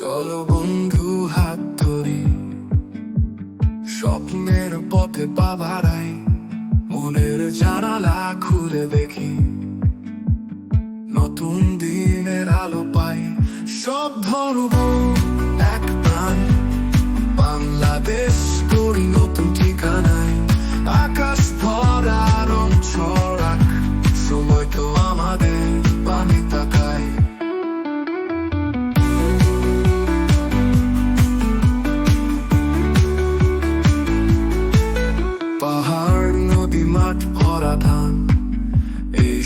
চলো বন্ধু হাত ধরি। স্বপ্নের পথে পা বাড়াই। মনের জানালা খুলে দেখি। নতুন দিনের আলো পাই। সব ধরব এক প্রাণ। বাংলাদেশ করি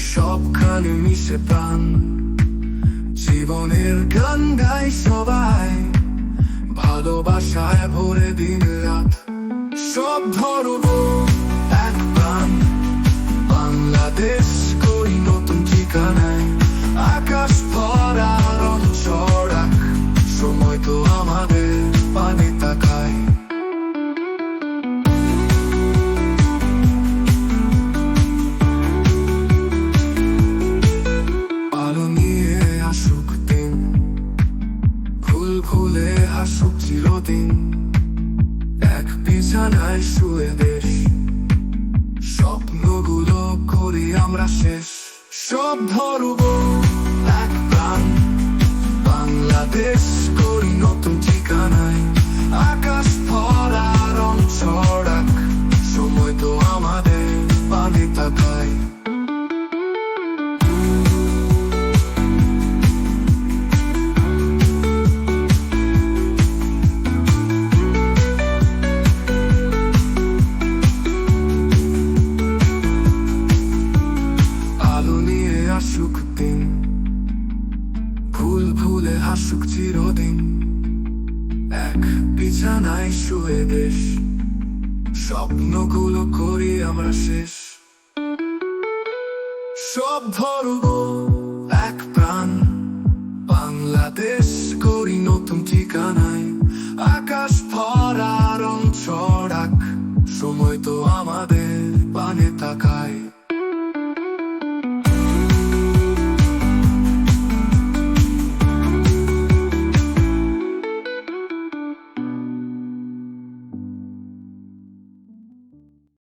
সবখানে মিশে প্রাণ জীবনের গান গাই সবাই ভালোবাসায় ভরে দিন রাত সব ধরব ফুলে হাসুক চিরদিন। এক বিছানায় শুয়ে দেশ। স্বপ্নগুলো করি আমরা শেষ। সব ধরব এক প্রাণ। বাংলাদেশ করি নতুন ঠিকানায়। আকাশ ভরা রং ছড়াক। সময় তো আমাদের পানি তাকায় দিন। ফুল ভুলে হাসুক চিরদিন। এক বিছানায় শুয়ে দেশ। স্বপ্নগুলো করি আমরা শেষ। সব ধরব